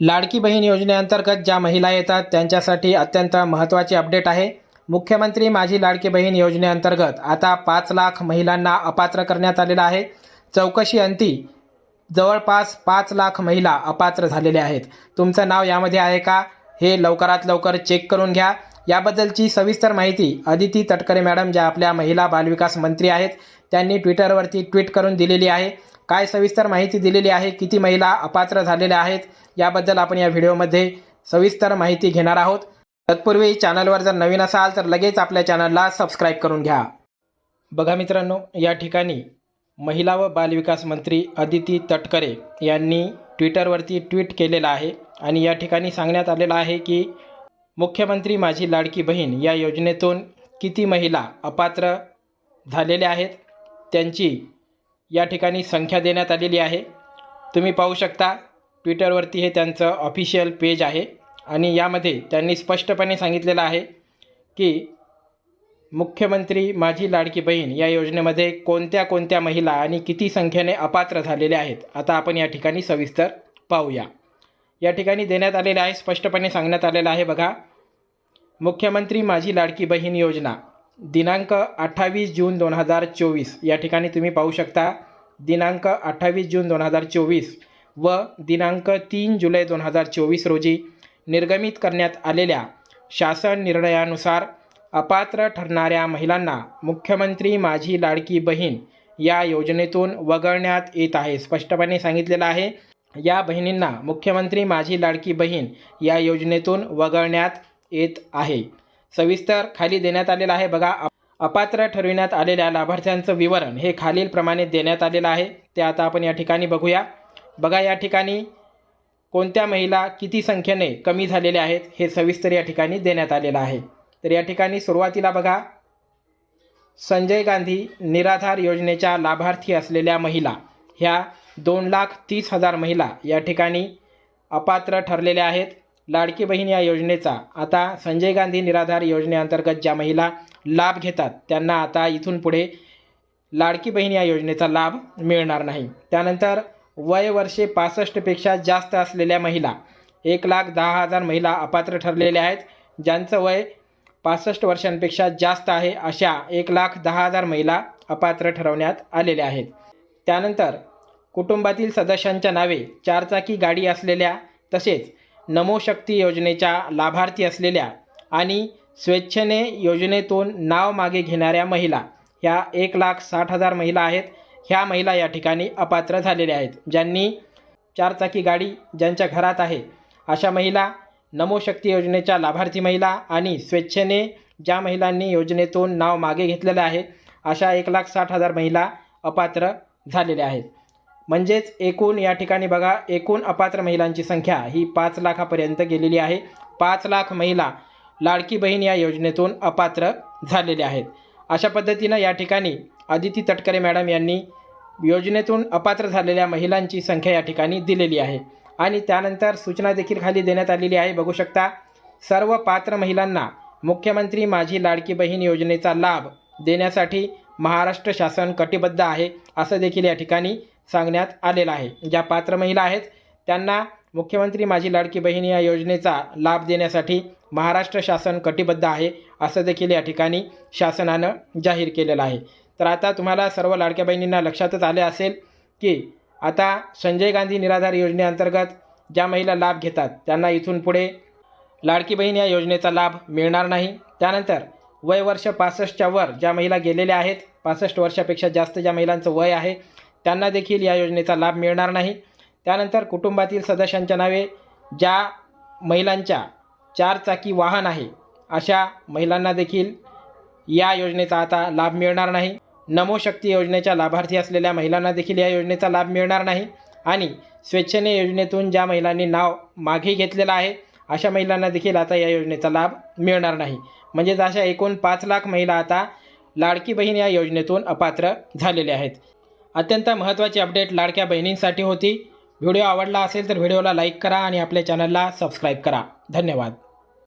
लाडकी बहीण योजनेअंतर्गत ज्या महिला येतात त्यांच्यासाठी अत्यंत महत्त्वाची अपडेट आहे. मुख्यमंत्री माझी लाडकी बहीण योजनेअंतर्गत आता पाच लाख महिलांना अपात्र करण्यात आलेलं आहे. चौकशी अंती जवळपास पाच लाख महिला अपात्र झालेल्या आहेत. तुमचं नाव यामध्ये आहे का? हे लवकरात लवकर चेक करून घ्या. याबद्दलची सविस्तर माहिती अदिती तटकरे मॅडम ज्या आपल्या महिला बालविकास मंत्री आहेत त्यांनी ट्विटरवरती ट्विट करून दिलेली आहे. काय सविस्तर माहिती दिलेली आहे? किती महिला अपात्र झालेल्या आहेत? याबद्दल आपण या व्हिडिओमध्ये सविस्तर माहिती घेणार आहोत. तत्पूर्वी चॅनलवर जर नवीन असाल तर लगेच आपल्या चॅनलला सबस्क्राईब करून घ्या. बघा मित्रांनो या ठिकाणी महिला व बालविकास मंत्री अदिती तटकरे यांनी ट्विटरवरती ट्विट केलेलं आहे. आणि या ठिकाणी सांगण्यात आलेलं आहे की मुख्यमंत्री माझी लाडकी बहीण या योजनेतून किती महिला अपात्र झालेल्या आहेत त्यांची या ठिकाणी संख्या देण्यात आलेली आहे. तुम्ही पाहू शकता ट्विटरवरती हे त्यांचं ऑफिशियल पेज आहे आणि यामध्ये त्यांनी स्पष्टपणे सांगितलेलं आहे की मुख्यमंत्री माझी लाडकी बहीण या योजनेमध्ये कोणत्या कोणत्या महिला आणि किती संख्येने अपात्र झालेल्या आहेत आता आपण या ठिकाणी सविस्तर पाहूया. या ठिकाणी देण्यात आलेलं आहे स्पष्टपणे सांगण्यात आलेलं आहे बघा. मुख्यमंत्री माझी लाडकी बहीण योजना दिनांक अठ्ठावीस जून दोन हजार चोवीस. या ठिकाणी तुम्ही पाहू शकता दिनांक अठ्ठावीस जून दोन हजार चोवीस व दिनांक तीन जुलै दोन हजार चोवीस रोजी निर्गमित करण्यात आलेल्या शासन निर्णयानुसार अपात्र ठरणाऱ्या महिलांना मुख्यमंत्री माझी लाडकी बहीण या योजनेतून वगळण्यात येत आहे. स्पष्टपणे सांगितलेलं आहे या बहिणींना मुख्यमंत्री माझी लाडकी बहीण या योजनेतून वगळण्यात येत आहे. सविस्तर खाली देण्यात आलेलं आहे. बघा अपात्र ठरविण्यात आलेल्या लाभार्थ्यांचं विवरण हे खालीलप्रमाणे देण्यात आलेलं आहे. ते आता आपण या ठिकाणी बघूया. बघा या ठिकाणी कोणत्या महिला किती संख्येने कमी झालेल्या आहेत हे सविस्तर या ठिकाणी देण्यात आलेलं आहे. तर या ठिकाणी सुरुवातीला बघा संजय गांधी निराधार योजनेच्या लाभार्थी असलेल्या महिला ह्या दोन लाख तीस हजार महिला या ठिकाणी अपात्र ठरलेल्या आहेत. लाडकी बहीण या योजनेचा. आता संजय गांधी निराधार योजनेअंतर्गत ज्या महिला लाभ घेतात त्यांना आता इथून पुढे लाडकी बहीण या योजनेचा लाभ मिळणार नाही. त्यानंतर वय वर्षे पासष्टपेक्षा जास्त असलेल्या महिला एक लाख दहा हजार महिला अपात्र ठरलेल्या आहेत ज्यांचं वय पासष्ट वर्षांपेक्षा जास्त आहे अशा एक लाख दहा हजार महिला अपात्र ठरवण्यात आलेल्या आहेत. त्यानंतर कुटुंबातील सदस्यांच्या नावे चारचाकी गाडी असलेल्या तसेच नमो शक्ती योजनेच्या लाभार्थी असलेल्या आणि स्वेच्छेने योजनेतून नाव मागे घेणाऱ्या महिला ह्या एक लाख साठ हजार महिला आहेत. ह्या महिला या ठिकाणी अपात्र झालेल्या आहेत. ज्यांनी चारचाकी गाडी ज्यांच्या घरात आहे अशा महिला नमो शक्ती योजनेच्या लाभार्थी महिला आणि स्वेच्छेने ज्या महिलांनी योजनेतून नाव मागे घेतलेलं आहे अशा एक लाख साठ हजार महिला अपात्र झालेल्या आहेत. म्हणजेच एकूण या ठिकाणी बघा एकूण अपात्र महिलांची संख्या ही पाच लाखापर्यंत गेलेली आहे. पाच लाख महिला लाडकी बहीण या योजनेतून अपात्र झालेल्या आहेत. अशा पद्धतीनं या ठिकाणी अदिती तटकरे मॅडम यांनी योजनेतून अपात्र झालेल्या महिलांची संख्या या ठिकाणी दिलेली आहे. आणि त्यानंतर सूचना देखील खाली देण्यात आलेली आहे. बघू शकता सर्व पात्र महिलांना मुख्यमंत्री माझी लाडकी बहीण योजनेचा लाभ देण्यासाठी महाराष्ट्र शासन कटिबद्ध आहे असं देखील या ठिकाणी सांगण्यात आलेला आहे. ज्या पात्र महिला आहेत त्यांना मुख्यमंत्री माझी लाडकी बहीण या योजनेचा लाभ देण्यासाठी महाराष्ट्र शासन कटिबद्ध आहे असं देखील या ठिकाणी शासनानं जाहीर केलेलं आहे. तर आता तुम्हाला सर्व लाडक्या बहिणींना लक्षातच आले असेल की आता संजय गांधी निराधार योजनेअंतर्गत ज्या महिला लाभ घेतात त्यांना इथून पुढे लाडकी बहीण या योजनेचा लाभ मिळणार नाही. त्यानंतर वय वर्ष पासष्टच्या वर ज्या महिला गेलेल्या आहेत पासष्ट वर्षापेक्षा जास्त ज्या महिलांचं वय आहे त्यांना देखील या योजनेचा लाभ मिळणार नाही. त्यानंतर कुटुंबातील सदस्यांच्या नावे ज्या महिलांच्या चारचाकी वाहन आहे अशा महिलांना देखील या योजनेचा आता लाभ मिळणार नाही. नमो शक्ती योजनेच्या लाभार्थी असलेल्या महिलांना देखील या योजनेचा लाभ मिळणार नाही आणि स्वेच्छेने योजनेतून ज्या महिलांनी नाव मागे घेतलेलं आहे अशा महिलांना देखील आता या योजनेचा लाभ मिळणार नाही. म्हणजेच अशा एकूण पाच लाख महिला आता लाडकी बहीण या योजनेतून अपात्र झालेल्या आहेत. अत्यंत महत्त्वाची अपडेट लाडक्या बहिणींसाठी होती. व्हिडिओ आवडला असेल तर व्हिडिओला लाईक करा आणि आपल्या चॅनलला सबस्क्राईब करा. धन्यवाद.